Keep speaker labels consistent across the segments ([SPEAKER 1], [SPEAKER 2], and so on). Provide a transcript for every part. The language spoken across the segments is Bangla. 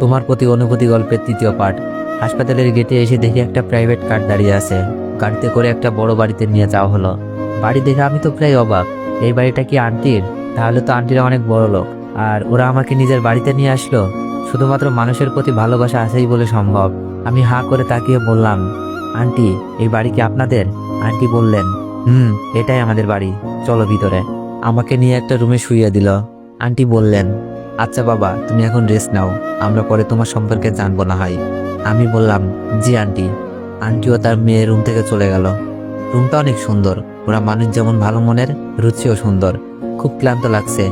[SPEAKER 1] তোমার প্রতি অনুভূতি গল্পের তৃতীয় পার্ট হাসপাতালের গেটে এসে দেখি একটা প্রাইভেট কার দাঁড়িয়ে আছে। গাড়িতে করে একটা বড় বাড়িতে নিয়ে যাওয়া হলো। বাড়ি দেখে আমি তো প্রায় অবাক। এই বাড়িটা কি আন্টির তাহলে তো আন্টিরা অনেক বড় লোক। আর ওরা আমাকে নিজের বাড়িতে নিয়ে আসলো? শুধুমাত্র মানুষের প্রতি ভালোবাসা আছেই বলে সম্ভব। আমি হাঁ করে তাকিয়ে বললাম আন্টি এই বাড়ি কি আপনাদের? আন্টি বললেন, হুম, এটাই আমাদের বাড়ি। চলো ভিতরে। আমাকে নিয়ে একটা রুমে শুইয়ে দিল। আন্টি বললেন আচ্ছা বাবা, তুমি এখন রেস্ট নাও। আমরা পরে তোমার সম্পর্কে জানব না হয়। আমি বললাম, জি আন্টি। আন্টিও তার মেয়ের রুম থেকে চলে গেল। রুমটা অনেক সুন্দর। ওরা মানুষ যেমন ভালো মনের, রুচিও সুন্দর। খুব ক্লান্ত লাগছে।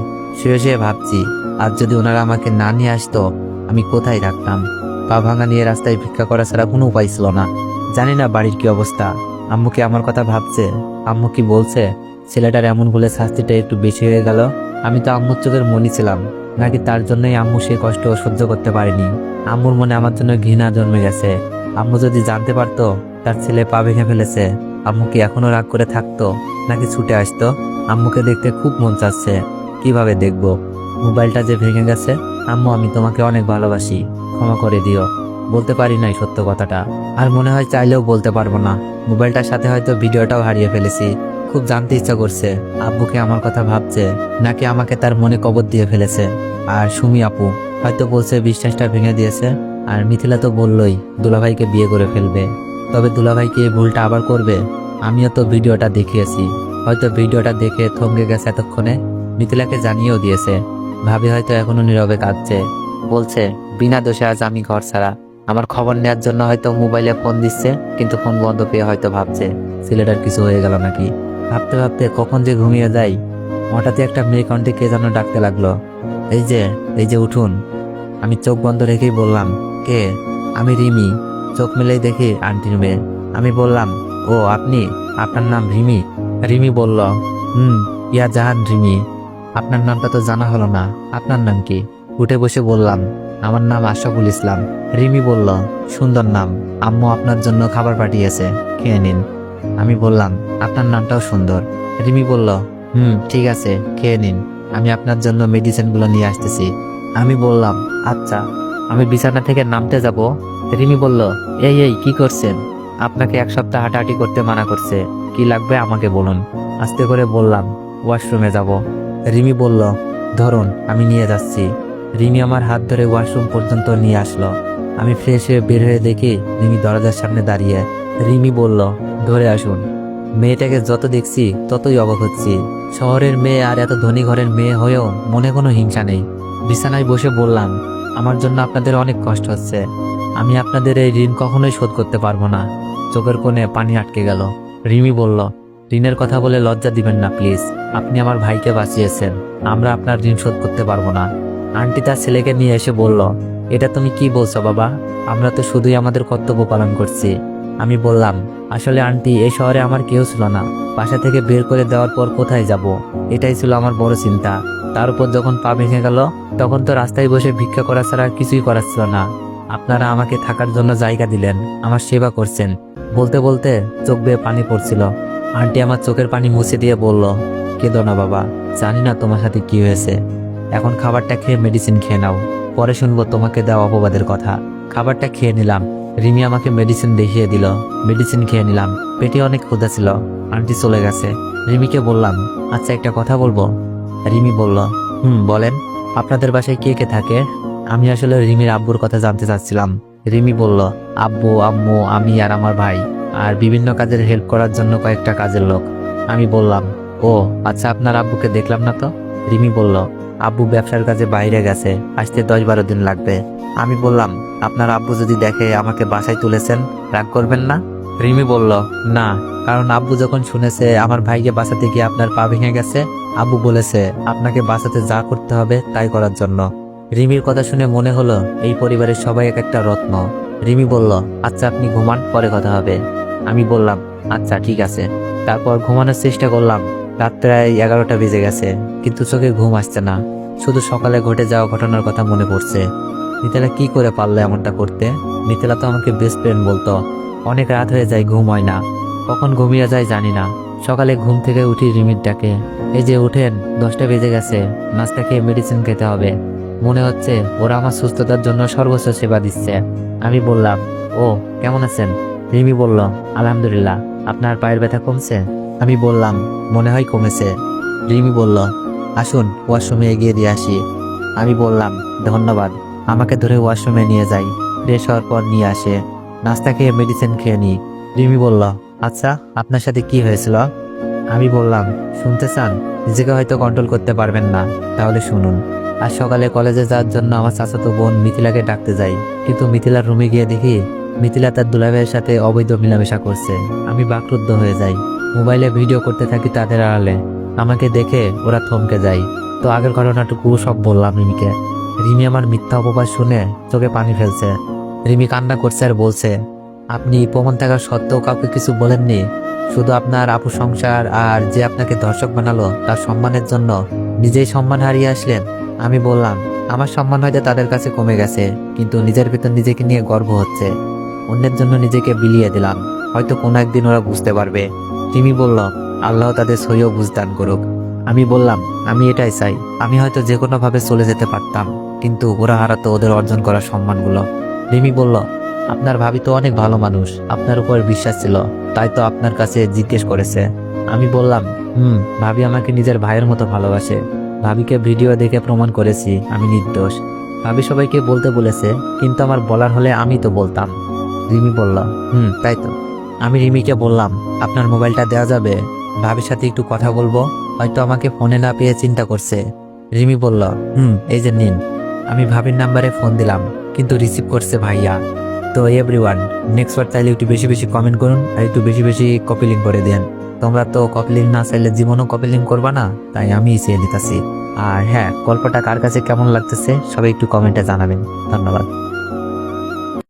[SPEAKER 1] শুয়ে শুয়ে ভাবছি আর যদি ওনারা আমাকে না নিয়ে আসতো, আমি কোথায় থাকতাম? পা ভাঙা নিয়ে রাস্তায় ভিক্ষা করা ছাড়া কোনো উপায় ছিল না। জানি না বাড়ির কি অবস্থা। আম্মু কি আমার কথা ভাবছে? আম্মু কি বলছে? ছেলেটার এমন বলে শাস্তিটা একটু বেশি হয়ে গেল। আমি তো আম্মুর চোখের মনি ছিলাম। নাকি তার জন্যই আম্মু সে কষ্ট সহ্য করতে পারেনি? আম্মুর মনে আমার জন্য ঘৃণা জন্মে গেছে। আম্মু যদি জানতে পারতো, তার ছেলে পা ভেঙে ফেলেছে। আম্মু কি এখনও রাগ করে থাকতো, নাকি ছুটে আসতো? আম্মুকে দেখতে খুব মন চাচ্ছে। কীভাবে দেখব? মোবাইলটা যে ভেঙে গেছে, আম্মু, আমি তোমাকে অনেক ভালোবাসি। ক্ষমা করে দিও। বলতে পারি নাই সত্য কথাটা। আর মনে হয় চাইলেও বলতে পারব না। মোবাইলটার সাথে হয়তো ভিডিওটাও হারিয়ে ফেলেছি। খুব জানতে ইচ্ছা করছে। আব্বুকে আমার কথা ভাবছে, নাকি আমাকে তার মনে কবর দিয়ে ফেলেছে? আর সুমি আপু, হয়তো বলছে বিশ্বাসটা ভেঙে দিয়েছে। আর মিথিলা তো বললই, দুলাভাইকে বিয়ে করে ফেলবে। তবে দুলাভাইকে এই ভুলটা আবার করবে? আমিও তো ভিডিওটা দেখিয়েছি। হয়তো ভিডিওটা দেখে থমকে গেছে এতক্ষণে। মিথিলাকে জানিয়েও দিয়েছে। ভাবি হয়তো এখনও নীরবে কাঁদছে। বলছে, বিনা দোষে আজ আমি ঘর ছাড়া। আমার খবর নেওয়ার জন্য হয়তো মোবাইলে ফোন দিচ্ছে, কিন্তু ফোন বন্ধ পেয়ে হয়তো ভাবছে। ছেলেটার কিছু হয়ে গেল নাকি? ভাবতে ভাবতে কখন যে ঘুমিয়ে যাই, হঠাৎই একটা মেয়ে কণ্ঠে কে যেন ডাকতে লাগল। এই যে এই যে উঠুন। আমি চোখ বন্ধ রেখেই বললাম, কে? আমি রিমি। চোখ মেলেই দেখি আন্টির মেয়ে। আমি বললাম, ও, আপনি? আপনার নাম রিমি? রিমি বলল, হুম, ইয়া জাহান রিমি। আপনার নামটা তো জানা হলো না। আপনার নাম কি? উঠে বসে বললাম, আমার নাম আশরাফুল ইসলাম। রিমি বলল, সুন্দর নাম। আম্মু আপনার জন্য খাবার পাঠিয়েছে। খেয়ে নিন। আমি বললাম আপনার নামটাও সুন্দর। রিমি বলল, হুম, ঠিক আছে, খেয়ে নিন। আমি আপনার জন্য মেডিসিনগুলো নিয়ে আসতেছি। আমি বললাম আচ্ছা আমি বিছানা থেকে নামতে যাব। রিমি বলল, এই এই, কি করছেন? আপনাকে এক সপ্তাহ হাঁটাহাঁটি করতে মানা করছে। কি লাগবে আমাকে বলুন। আস্তে করে বললাম, ওয়াশরুমে যাব। রিমি বলল, ধরুন, আমি নিয়ে যাচ্ছি। রিমি আমার হাত ধরে ওয়াশরুম পর্যন্ত নিয়ে আসলো। আমি ফ্রেশ হয়ে বের হয়ে দেখি রিমি দরজার সামনে দাঁড়িয়ে। রিমি বলল, ধরে আসুন। মেয়েটাকে যত দেখছি, ততই অবাক হচ্ছি। শহরের মেয়ে আর এত ধনী ঘরের মেয়ে হয়েও মনে কোনো হিংসা নেই। বিছানায় বসে বললাম, আমার জন্য আপনাদের অনেক কষ্ট হচ্ছে। আমি আপনাদের এই ঋণ কখনোই শোধ করতে পারব না। চোখের কোণে পানি আটকে গেল। রিমি বলল, ঋণের কথা বলে লজ্জা দিবেন না, প্লিজ। আপনি আমার ভাইকে বাঁচিয়েছেন। আমরা আপনার ঋণ শোধ করতে পারব না। আন্টি তার ছেলেকে নিয়ে এসে বলল, এটা তুমি কি বলছো, বাবা? আমরা তো শুধুই আমাদের কর্তব্য পালন করছি। আমি বললাম, আসলে আন্টি এই শহরে আমার কেউ ছিল না। বাসা থেকে বের করে দেওয়ার পর কোথায় যাব? এটাই ছিল আমার বড় চিন্তা। তার উপর যখন পা ভেঙে গেল, তখন তো রাস্তায় বসে ভিক্ষা করা ছাড়া কিছুই করার ছিল না। আপনারা আমাকে থাকার জন্য জায়গা দিলেন, আমার সেবা করছেন। বলতে বলতে চোখ বেয়ে পানি পড়ছিল। আন্টি আমার চোখের পানি মুছে দিয়ে বলল, কেঁদো না বাবা, জানি না তোমার সাথে কি হয়েছে। এখন খাবারটা খেয়ে মেডিসিন খেয়ে নাও। পরে শুনব তোমাকে দেওয়া অপবাদের কথা। খাবারটা খেয়ে নিলাম। রিমি আমাকে মেডিসিন দেখিয়ে দিল। মেডিসিন খেয়ে নিলাম। পেটে অনেক ক্ষুধা ছিল। আন্টি চলে গেছে। রিমিকে বললাম আচ্ছা একটা কথা বলব? রিমি বলল, হুম, বলেন। আপনাদের বাসায় কে কে থাকে? আমি আসলে রিমির আব্বুর কথা জানতে চাচ্ছিলাম। রিমি বলল, আব্বু, আম্মু, আমি আর আমার ভাই, আর বিভিন্ন কাজের হেল্প করার জন্য কয়েকটা কাজের লোক। আমি বললাম, ও আচ্ছা আপনার আব্বুকে দেখলাম না তো? রিমি বলল আব্বু ব্যবসার কাজে বাইরে গেছে, আসতে দশ বারো দিন লাগবে। আমি বললাম, আপনার আব্বু যদি দেখে আমাকে বাসায় তুলেছেন, রাগ করবেন না? রিমি বলল, না, কারণ আব্বু যখন শুনেছে আমার ভাইকে বাঁচাতে গিয়ে আপনার পা ভেঙে গেছে, আব্বু বলেছে, আপনাকে বাঁচাতে যা করতে হবে তাই করার জন্য। রিমির কথা শুনে মনে হলো, এই পরিবারের সবাই এক একটা রত্ন। রিমি বলল আচ্ছা আপনি ঘুমান, পরে কথা হবে। আমি বললাম আচ্ছা ঠিক আছে। তারপর ঘুমানোর চেষ্টা করলাম রাত প্রায় এগারোটা বেজে গেছে, কিন্তু চোখে ঘুম আসছে না। শুধু সকালে ঘটে যাওয়া ঘটনার কথা মনে পড়ছে। মিথিলা কি করে পারল এমনটা করতে? মিথিলা তো আমাকে বেস্ট ফ্রেন্ড বলতো, অনেক রাত হয়ে যায় ঘুম হয় না। কখন ঘুমিয়ে যায় জানি না। সকালে ঘুম থেকে উঠি রিমির ডাকে, এই যে উঠেন দশটা বেজে গেছে, নাস্তা খেয়ে মেডিসিন খেতে হবে। মনে হচ্ছে ওরা আমার সুস্থতার জন্য সর্বোচ্চ সেবা দিচ্ছে। আমি বললাম, ও, কেমন আছেন? রিমি বলল, আলহামদুলিল্লাহ, আপনার পায়ের ব্যথা কমছে? আমি বললাম, মনে হয় কমেছে। রিমি বলল, আসুন, ওয়াশরুমে এগিয়ে দিয়ে আসি। আমি বললাম, ধন্যবাদ, আমাকে ধরে ওয়াশরুমে নিয়ে যাই। ফ্রেশ হওয়ার পর নিয়ে আসে। নাস্তা খেয়ে মেডিসিন খেয়ে নিই। রিমি বলল আচ্ছা আপনার সাথে কি হয়েছিল? আমি বললাম, শুনতে চান, নিজেকে হয়তো কন্ট্রোল করতে পারবেন না, তাহলে শুনুন। আজ সকালে কলেজে যাওয়ার জন্য আমার চাচাতো বোন মিথিলাকে ডাকতে যাই। কিন্তু মিথিলার রুমে গিয়ে দেখি, মিথিলা তার দুলাভাইয়ের সাথে অবৈধ মেলামেশা করছে। আমি বাকরুদ্ধ হয়ে যাই। মোবাইলে ভিডিও করতে থাকি তাদের আড়ালে। আমাকে দেখে ওরা থমকে যায়। তো আগের ঘটনাটুকু সব বললাম রিমিকে। রিমি আমার মিথ্যা অপবাদ শুনে চোখে পানি ফেলছে। রিমি কান্না করছে আর বলছে, আপনি প্রমাণ থাকার সত্ত্বেও কাউকে কিছু বলেননি? শুধু আপনার আপু সংসার আর যে আপনাকে দর্শক বানালো, তার সম্মানের জন্য নিজেই সম্মান হারিয়ে আসলেন? আমি বললাম, আমার সম্মান হয়তো তাদের কাছে কমে গেছে, কিন্তু নিজের ভেতর নিজেকে নিয়ে গর্ব হচ্ছে। অন্যের জন্য নিজেকে বিলিয়ে দিলাম। হয়তো কোনো একদিন ওরা বুঝতে পারবে। রিমি বলল, আল্লাহ তাদের সইও বুঝদান করুক। আমি বললাম, আমি এটাই চাই। আমি হয়তো যে কোনোভাবে চলে যেতে পারতাম, কিন্তু ওরা হারাতো ওদের অর্জন করা সম্মানগুলো। রিমি বলল, আপনার ভাবি তো অনেক ভালো মানুষ, আপনার উপর বিশ্বাস ছিল, তাই তো আপনার কাছে জিজ্ঞেস করেছে। আমি বললাম, হুম, ভাবি আমাকে নিজের ভাইয়ের মতো ভালোবাসে। ভাবিকে ভিডিও দেখে প্রমাণ করেছি, আমি নির্দোষ। ভাবি সবাইকে বলতে বলেছে, কিন্তু আমার বলার হলে আমি তো বলতাম। রিমি বলল, হুম, তাই তো। আমি রিমিকে বললাম, আপনার মোবাইলটা দেওয়া যাবে। ভাবির সাথে একটু কথা বলব। হয়তো আমাকে ফোনে না পেয়ে চিন্তা করছে। রিমি বলল, হুম, এই যে নিন। আমি ভাবির নাম্বারে ফোন দিলাম, কিন্তু রিসিভ করছে ভাইয়া। তো এভরিওয়ান, নেক্সট বার চাইলে একটু বেশি বেশি কমেন্ট করুন আর একটু বেশি বেশি কপিলিং করে দেন। তোমরা তো কপিলিং না চাইলে জীবনও কপিলিং করবা না, তাই আমি চেয়ে দিতেছি। আর হ্যাঁ গল্পটা কার কাছে কেমন লাগতেছে, সবাই একটু কমেন্টে জানাবেন। ধন্যবাদ।